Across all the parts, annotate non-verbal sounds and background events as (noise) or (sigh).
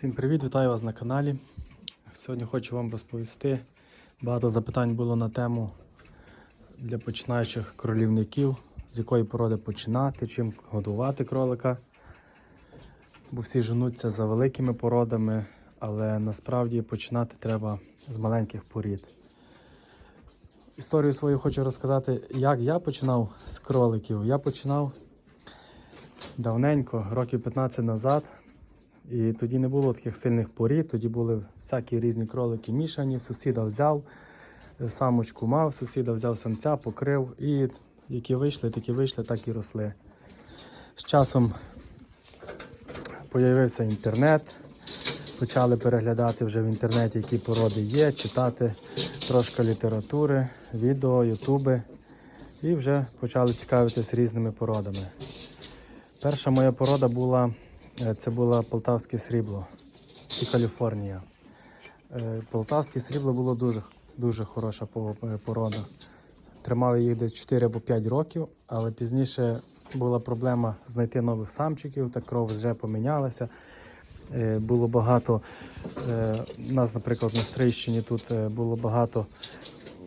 Всім привіт, вітаю вас на каналі. Сьогодні хочу вам розповісти. Багато запитань було на тему для починаючих кролівників, з якої породи починати, чим годувати кролика. Бо всі женуться за великими породами, але насправді починати треба з маленьких порід. Історію свою хочу розказати, як я починав з кроликів. Я починав давненько, років 15 назад. І тоді не було таких сильних порід, тоді були всякі різні кролики мішані. Сусіда взяв, е, самочку мав, сусіда взяв самця, покрив. І які вийшли, такі вийшли, так і росли. З часом з'явився інтернет. Почали переглядати вже в інтернеті, які породи є, читати трошки літератури, відео, ютуби. І вже почали цікавитись різними породами. Перша моя порода була Це було полтавське срібло і Каліфорнія. Е, Полтавське срібло було дуже, дуже хороша е, порода. Тримав їх десь 4 або 5 років, але пізніше була проблема знайти нових самчиків, та кров вже помінялася. Е, Було багато, е, у нас, наприклад, на Стрийщині тут е, було багато,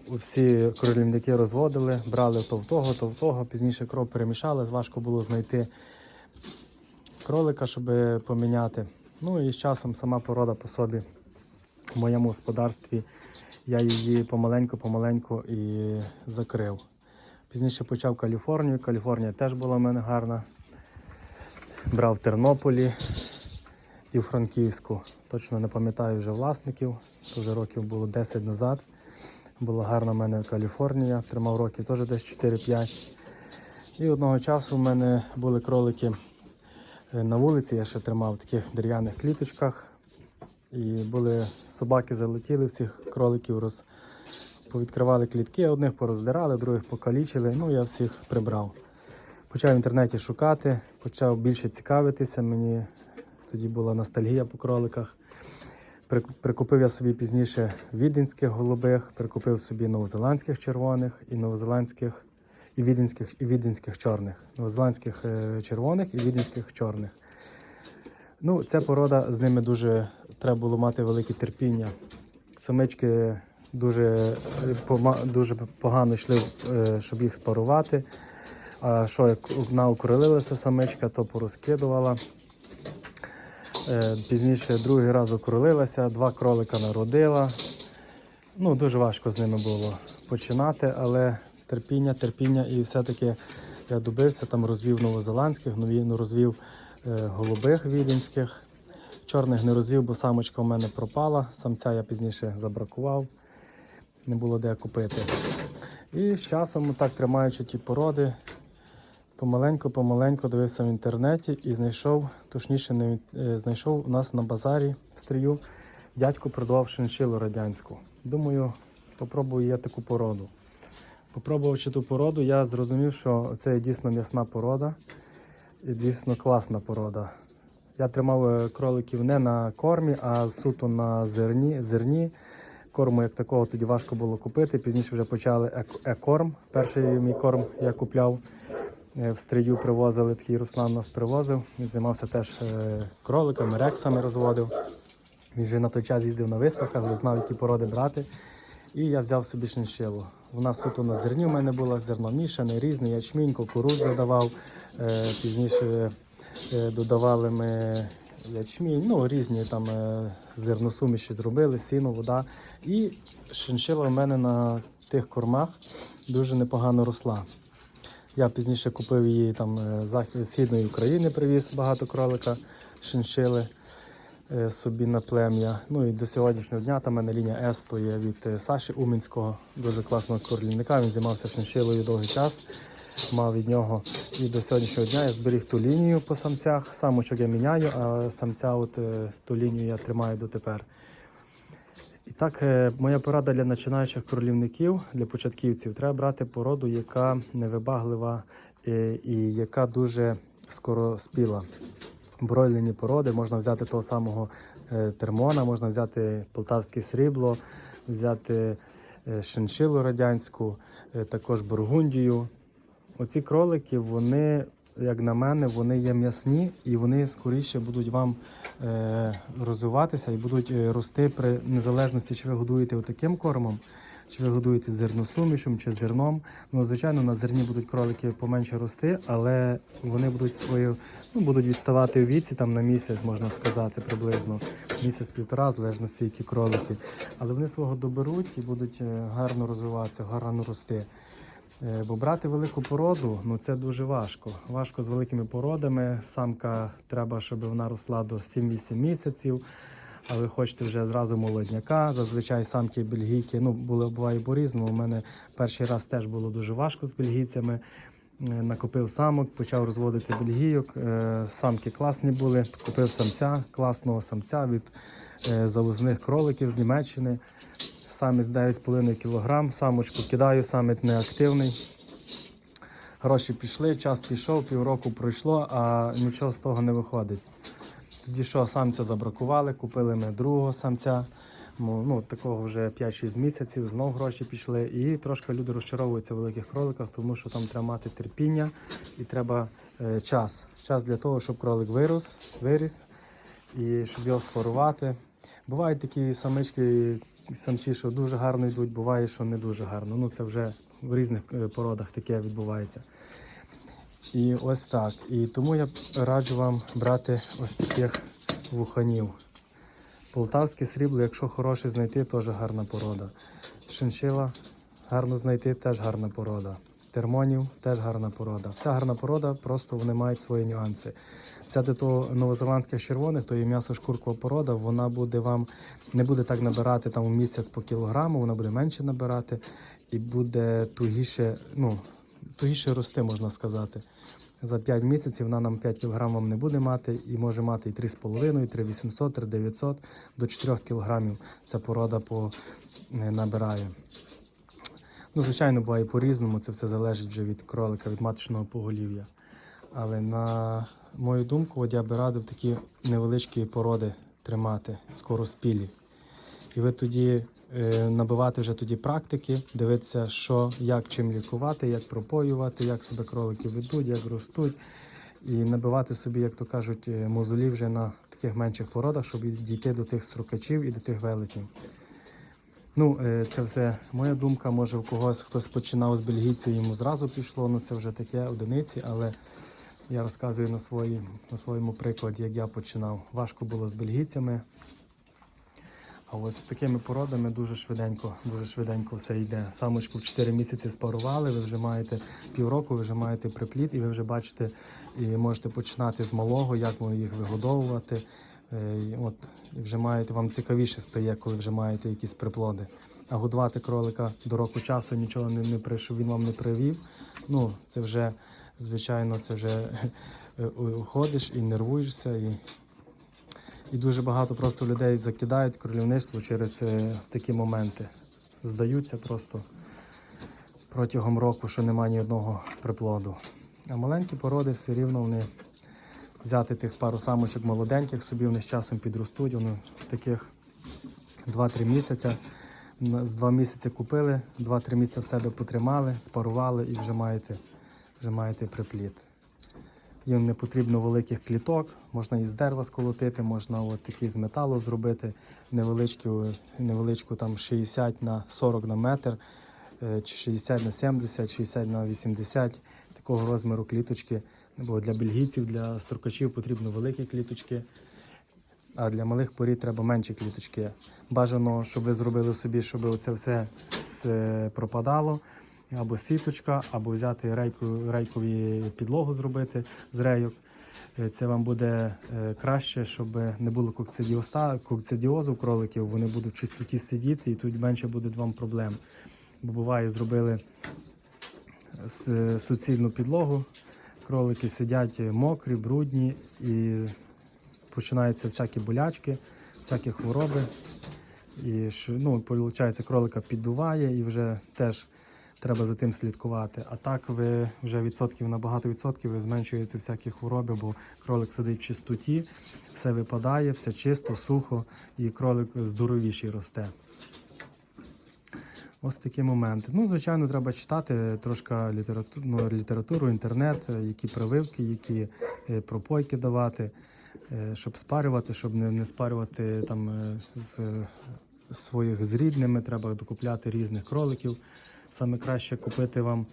всі кролівники розводили, брали то в того, то в того, пізніше кров перемішалась, важко було знайти кролика, щоб поміняти. Ну і з часом сама порода по собі в моєму господарстві. Я її помаленьку-помаленьку і закрив. Пізніше почав Каліфорнію. Каліфорнія теж була в мене гарна. Брав в Тернополі і в Франківську. Точно не пам'ятаю вже власників. Вже років було 10 назад. Була гарна в мене Каліфорнія. Тримав років теж десь 4-5. І одного часу в мене були кролики На вулиці я ще тримав в таких дерев'яних кліточках. І були собаки залетіли, всіх кроликів роз... повідкривали клітки, одних пороздирали, других покалічили. Ну, я всіх прибрав. Почав в інтернеті шукати, почав більше цікавитися. Мені тоді була ностальгія по кроликах. Прикупив я собі пізніше віденських голубих, прикупив собі новозеландських червоних і новозеландських і віденських, і віденських чорних. Новозеландських е, червоних і віденських чорних. Ну, ця порода з ними дуже треба було мати велике терпіння. Самички дуже, е, дуже погано йшли, е, щоб їх спарувати. А що як одна укорилилася самичка, то порозкидувала. Пізніше другий раз окролилася, два кролика народила. Ну, дуже важко з ними було починати, але терпіння, терпіння, і все-таки я добився, там розвів новозеландських, ну, розвів е, голубих віденських. Чорних не розвів, бо самочка в мене пропала. Самця я пізніше забракував, не було де купити. І з часом, так тримаючи ті породи, помаленьку-помаленьку дивився в інтернеті і знайшов, точніше, не, е, знайшов у нас на базарі в стрію. Дядько продавав шиншилу радянську. Думаю, попробую я таку породу. Попробувавши ту породу, я зрозумів, що це дійсно м'ясна порода і дійсно класна порода. Я тримав е, кроликів не на кормі, а суто на зерні. зерні. Корму як такого тоді важко було купити. Пізніше вже почали ек- екорм. Перший мій корм я купляв е, в стрію, привозили, такий Руслан нас привозив. Він займався теж е, кроликами, рексами розводив. Він вже на той час їздив на виставках, вже знав, які породи брати. І я взяв собі шиншилу. Вона суто на зерні в мене була, зерно мішане, різне, ячмінь, кукурудзу давав. Е, пізніше е, додавали ми ячмінь, ну різні там е, зерносуміші зробили, сіно, вода. І шиншила в мене на тих кормах дуже непогано росла. Я пізніше купив її там з східної України, привіз багато кролика, шиншили собі на плем'я. Ну і до сьогоднішнього дня там мене лінія С то є від е, Саші Умінського, дуже класного корлівника. Він займався шиншилою довгий час. Мав від нього і до сьогоднішнього дня я зберіг ту лінію по самцях. Самочок я міняю, а самця от е, ту лінію я тримаю дотепер. І так, е, моя порада для починаючих кролівників, для початківців, треба брати породу, яка невибаглива е, і яка дуже скоро спіла. Бройлені породи можна взяти того самого е, термона, можна взяти полтавське срібло, взяти е, шиншилу радянську, е, також бургундію. Оці кролики вони як на мене, вони є м'ясні і вони скоріше будуть вам розвиватися і будуть рости при незалежності, чи ви годуєте таким кормом, чи ви годуєте зерносумішем чи зерном. Ну, звичайно, на зерні будуть кролики поменше рости, але вони будуть свою, ну, будуть відставати у віці там на місяць, можна сказати, приблизно місяць-півтора, залежності, які кролики. Але вони свого доберуть і будуть е, гарно розвиватися, гарно рости. Е, Бо брати велику породу, ну це дуже важко. Важко з великими породами. Самка треба, щоб вона росла до 7-8 місяців. А ви хочете вже зразу молодняка. Зазвичай самки бельгійки, ну були буває по-різному. У мене перший раз теж було дуже важко з бельгійцями. Е, Накопив самок, почав розводити бельгійок. Е, Самки класні були. Купив самця, класного самця від е, завозних кроликів з Німеччини. Самець 9,5 кг, самочку кидаю, самець неактивний. Гроші пішли, час пішов, півроку пройшло, а нічого з того не виходить. Тоді що, самця забракували, купили ми другого самця. Ну, такого вже 5-6 місяців, знов гроші пішли. І трошки люди розчаровуються в великих кроликах, тому що там треба мати терпіння і треба е, час. Час для того, щоб кролик вирос, виріс і щоб його спарувати. Бувають такі самички, самці, що дуже гарно йдуть, буває, що не дуже гарно. Ну це вже в різних е, породах таке відбувається. І ось так. І тому я раджу вам брати ось таких вуханів. Полтавське срібло, якщо хороше знайти, теж гарна порода. Шиншила гарно знайти, теж гарна порода. Термонів теж гарна порода. Вся гарна порода, просто вони мають свої нюанси. Взяти того новозеландських червоних, то є м'ясо шкуркова порода, вона буде вам не буде так набирати там у місяць по кілограму, вона буде менше набирати і буде тугіше, ну, тугіше рости, можна сказати. За 5 місяців вона нам 5 кг не буде мати і може мати і 3,5, і 3,800, 3,900 до 4 кг ця порода по, е, набирає. Ну, звичайно, буває по-різному, це все залежить вже від кролика, від маточного поголів'я. Але на мою думку, от я би радив такі невеличкі породи тримати, скороспілі. І ви тоді е, набивати вже тоді практики, дивитися, що, як чим лікувати, як пропоювати, як себе кролики ведуть, як ростуть. І набивати собі, як то кажуть, е, мозолі вже на таких менших породах, щоб дійти до тих строкачів і до тих велетнів. Ну, е, це все моя думка. Може, у когось хтось починав з бельгійців, йому зразу пішло. Ну це вже таке одиниці, але я розказую на, свої, на своєму прикладі, як я починав. Важко було з бельгійцями. А от з такими породами дуже швиденько, дуже швиденько все йде. Самочку в 4 місяці спарували, ви вже маєте півроку, ви вже маєте припліт, і ви вже бачите і можете починати з малого, як їх вигодовувати. Е, От і вже маєте, вам цікавіше стає, коли вже маєте якісь приплоди. А годувати кролика до року часу нічого не, не при- щоб він вам не привів. Ну, це вже, звичайно, це вже е, уходиш і нервуєшся. І, і дуже багато просто людей закидають кролівництво через е, такі моменти. Здаються просто протягом року, що немає ні одного приплоду. А маленькі породи все рівно вони взяти тих пару самочок молоденьких, собі вони з часом підростуть. Вони таких 2-3 місяця. З 2 місяці купили, 2-3 місяці в себе потримали, спарували і вже маєте, вже маєте припліт. Їм не потрібно великих кліток, можна із дерева сколотити, можна от такі з металу зробити невеличку, невеличку там 60 на 40 на метр, е, чи 60 на 70, 60 на 80 такого розміру кліточки. Бо для бельгійців, для строкачів потрібно великі кліточки, а для малих порід треба менші кліточки. Бажано, щоб ви зробили собі, щоб це все пропадало. Або сіточка, або взяти рейку, рейкові підлогу зробити з рейок. Е, Це вам буде е, краще, щоб не було кокцидіозу кроликів, вони будуть в чистоті сидіти і тут менше буде вам проблем. Бо буває, зробили суцільну підлогу, кролики сидять мокрі, брудні і починаються всякі болячки, всякі хвороби. І ну, виходить, кролика піддуває і вже теж треба за тим слідкувати. А так ви вже відсотків на багато відсотків ви зменшуєте всякі хвороби, бо кролик сидить в чистоті, все випадає, все чисто, сухо, і кролик здоровіший росте. Ось такі моменти. Ну, звичайно, треба читати трошки літературу, ну, літературу інтернет, які прививки, які е, пропойки давати, е, щоб спарювати, щоб не, не спарювати там е, з своїх з рідними. Треба докупляти різних кроликів. Саме краще купити вам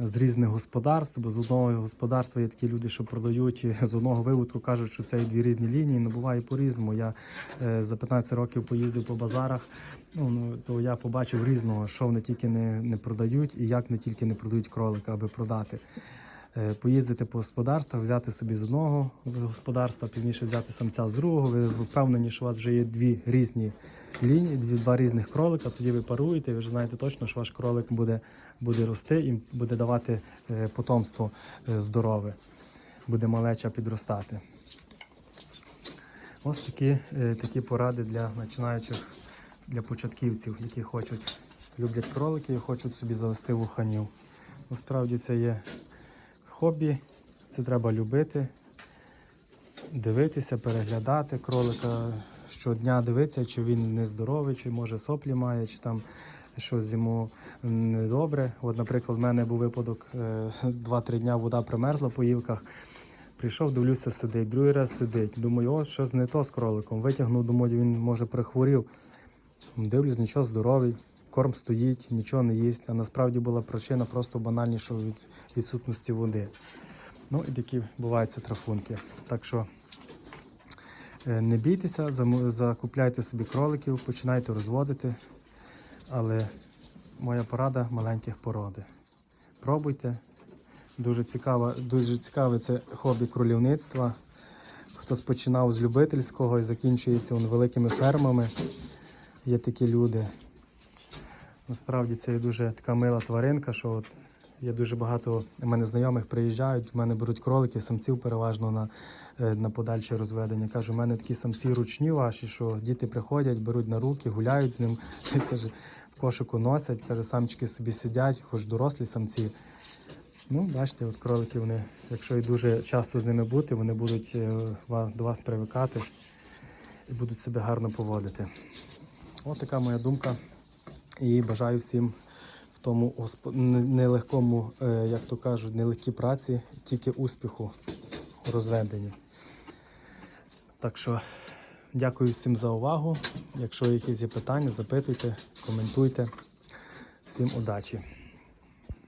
з різних господарств, бо з одного господарства є такі люди, що продають з одного виводку кажуть, що це дві різні лінії. Ну буває по-різному. Я е, за 15 років поїздив по базарах. Ну, ну то я побачив різного, що вони тільки не, не продають і як не тільки не продають кролика, аби продати. Е, Поїздити по господарствах, взяти собі з одного господарства, пізніше взяти самця з другого. Ви впевнені, що у вас вже є дві різні лінії, дві два різних кролика. Тоді ви паруєте. Ви вже знаєте точно, що ваш кролик буде, буде рости і буде давати е, потомство е, здорове, буде малеча підростати. Ось такі, такі поради для починаючих, для початківців, які хочуть, люблять кролики і хочуть собі завести вуханів. Насправді це є хобі, це треба любити, дивитися, переглядати кролика щодня дивитися, чи він нездоровий, чи може соплі має, чи там щось йому недобре. От, наприклад, в мене був випадок, е, 2-3 дня вода примерзла по ївках. Прийшов, дивлюся, сидить, другий раз сидить. Думаю, о, щось не то з кроликом. Витягнув, думаю, він може прихворів. Дивлюсь, нічого здоровий, корм стоїть, нічого не їсть. А насправді була причина просто банальнішого від відсутності води. Ну і такі бувають це трафунки. Так що е, не бійтеся, закупляйте собі кроликів, починайте розводити. Але моя порада маленьких породи. Пробуйте. Дуже цікаво, дуже цікаве це хобі кролівництва. Хтось починав з любительського і закінчується великими фермами. Є такі люди. Насправді це є дуже така мила тваринка, що от є дуже багато у мене знайомих приїжджають, в мене беруть кролики, самців переважно на, е, на подальше розведення. Кажу, у мене такі самці ручні ваші, що діти приходять, беруть на руки, гуляють з ним. (laughs) Каже, в кошику носять, каже, самчики собі сидять, хоч дорослі самці. Ну, бачите, от кролики вони, якщо і дуже часто з ними бути, вони будуть е, до вас привикати і будуть себе гарно поводити. Ось така моя думка. І бажаю всім в тому нелегкому, е, як то кажуть, нелегкій праці, тільки успіху у розведенні. Так що дякую всім за увагу. Якщо якісь є питання, запитуйте, коментуйте. Всім удачі!